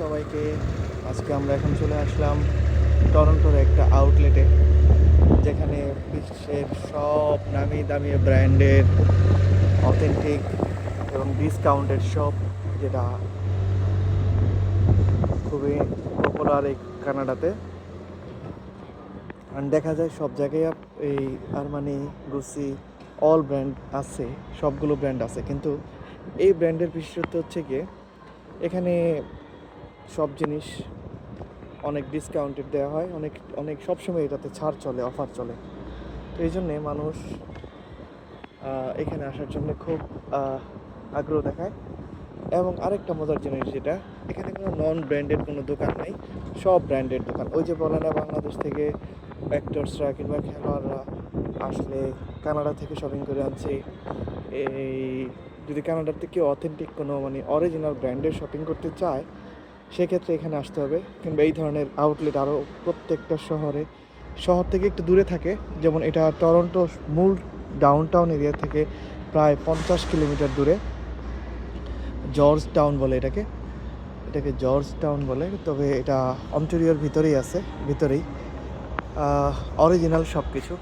সবাইকে। আজকে আমরা এখন চলে আসলাম টরন্টোর একটা আউটলেটে যেখানে বিশ্বের সব নামি দামি ব্র্যান্ডের অথেন্টিক এবং ডিসকাউন্টের শপ যেটা খুবই পপুলার এই কানাডাতে। আর দেখা যায় সব জায়গায় এই আরমানি গুসি অল ব্র্যান্ড আছে, সবগুলো ব্র্যান্ড আছে। কিন্তু এই ব্র্যান্ডের বিশেষত্ব হচ্ছে গিয়ে, এখানে সব জিনিস অনেক ডিসকাউন্টেড দেওয়া হয়, অনেক অনেক, সবসময় এটাতে ছাড় চলে অফার চলে। তো এই জন্যে মানুষ এখানে আসার জন্য খুব আগ্রহ দেখায়। এবং আরেকটা মজার জিনিস যেটা, এখানে কোনো নন ব্র্যান্ডেড কোনো দোকান নেই, সব ব্র্যান্ডেড দোকান। ওই যে বলে না, বাংলাদেশ থেকে অ্যাক্টরসরা কিংবা খেলোয়াড়রা আসলে কানাডা থেকে শপিং করে আনছে। এই, যদি কানাডার থেকে অথেন্টিক কোনো মানে অরিজিনাল ব্র্যান্ডের শপিং করতে চায় সেক্ষেত্রে এখানে আসতে হবে কিংবা এই ধরনের আউটলেট আরও প্রত্যেকটা শহরে, শহর থেকে একটু দূরে থাকে। যেমন এটা টরন্টো মূল ডাউন টাউন এরিয়া থেকে প্রায় পঞ্চাশ কিলোমিটার দূরে। জর্জ টাউন বলে এটাকে। এটাকে জর্জ টাউন বলে, তবে এটা অন্টেরিওর ভিতরেই আছে, ভিতরেই। অরিজিনাল সব কিছু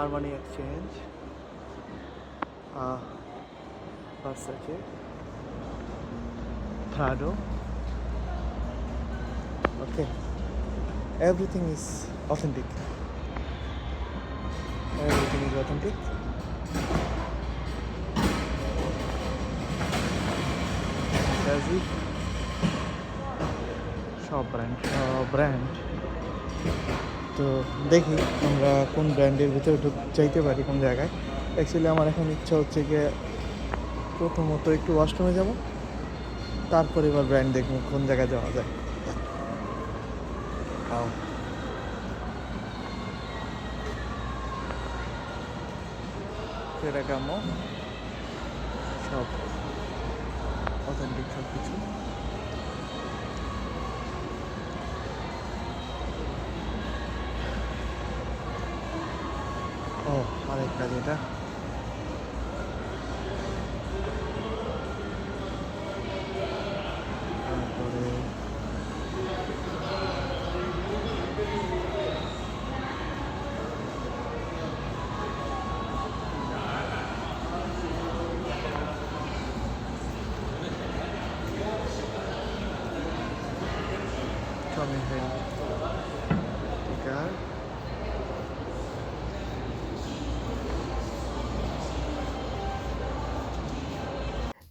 Armani Exchange Versace Prado. Okay. Everything is authentic. Everything is authentic. Jazzy. সব ব্র্যান্ড সব ব্র্যান্ড তো দেখি আমরা কোন ব্র্যান্ডের ভিতরে ঢুক চাইতে পারি কোন জায়গায় অ্যাকচুয়ালি আমার এখন ইচ্ছা হচ্ছে গিয়ে প্রথমত একটু ওয়াশরুমে যাব তারপরে এবার ব্র্যান্ড দেখব কোন জায়গায় যাওয়া যায়। আও। ফেরাগামো সব অথেন্টিক সব কিছু ও আরেকটা যেটা।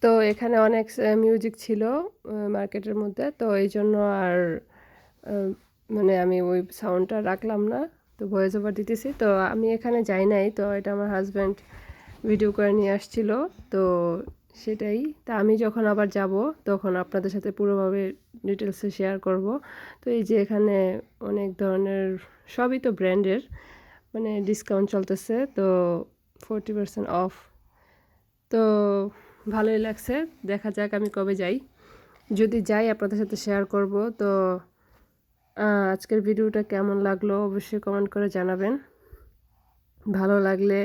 তো এখানে অনেক মিউজিক ছিল মার্কেটের মধ্যে, তো এই জন্য আর মানে আমি ওই সাউন্ডটা রাখলাম না, তো ভয়েস ওভার দিতেছি। তো আমি এখানে যাই নাই, তো এটা আমার হাজব্যান্ড ভিডিও করে নিয়ে আসছিল, তো সেটাই। তা আমি যখন আবার যাব, তখন আপনাদের সাথে পুরোভাবে ডিটেলসে শেয়ার করব। তো এই যে এখানে অনেক ধরনের, সবই তো ব্র্যান্ডের মানে ডিসকাউন্ট চলতেছে, তো ফোরটি পার্সেন্ট অফ তো ভালোই লাগছে, দেখা যাক আমি কবে যাই। যদি যাই আপনাদের সাথে শেয়ার করব, তো আজকের ভিডিওটা কেমন লাগল অবশ্যই কমেন্ট করে জানাবেন। ভালো লাগলে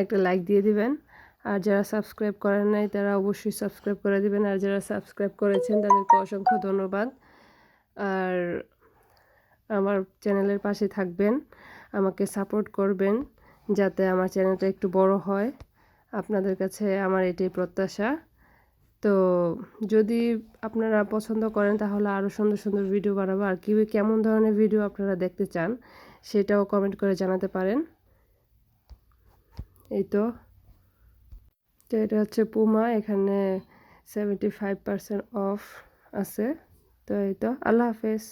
একটা লাইক দিয়ে দিবেন। আর যারা সাবস্ক্রাইব করেন নাই, তারা অবশ্যই সাবস্ক্রাইব করে দিবেন। আর যারা সাবস্ক্রাইব করেছেন, তাদেরকে অসংখ্য ধন্যবাদ। আর আমার চ্যানেলের পাশে থাকবেন, আমাকে সাপোর্ট করবেন, যাতে আমার চ্যানেলটা একটু বড় হয়। আপনাদের কাছে আমার এটাই প্রত্যাশা। তো যদি আপনারা পছন্দ করেন, তাহলে আরও সুন্দর সুন্দর ভিডিও বানাবো। আর কি, কেমন ধরনের ভিডিও আপনারা দেখতে চান, সেটাও কমেন্ট করে জানাতে পারেন। এই তো। তো এটা হচ্ছে পুমা এখানে সেভেন্টি ফাইভ পার্সেন্ট অফ আছে। তো এই তো, আল্লাহ হাফেজ।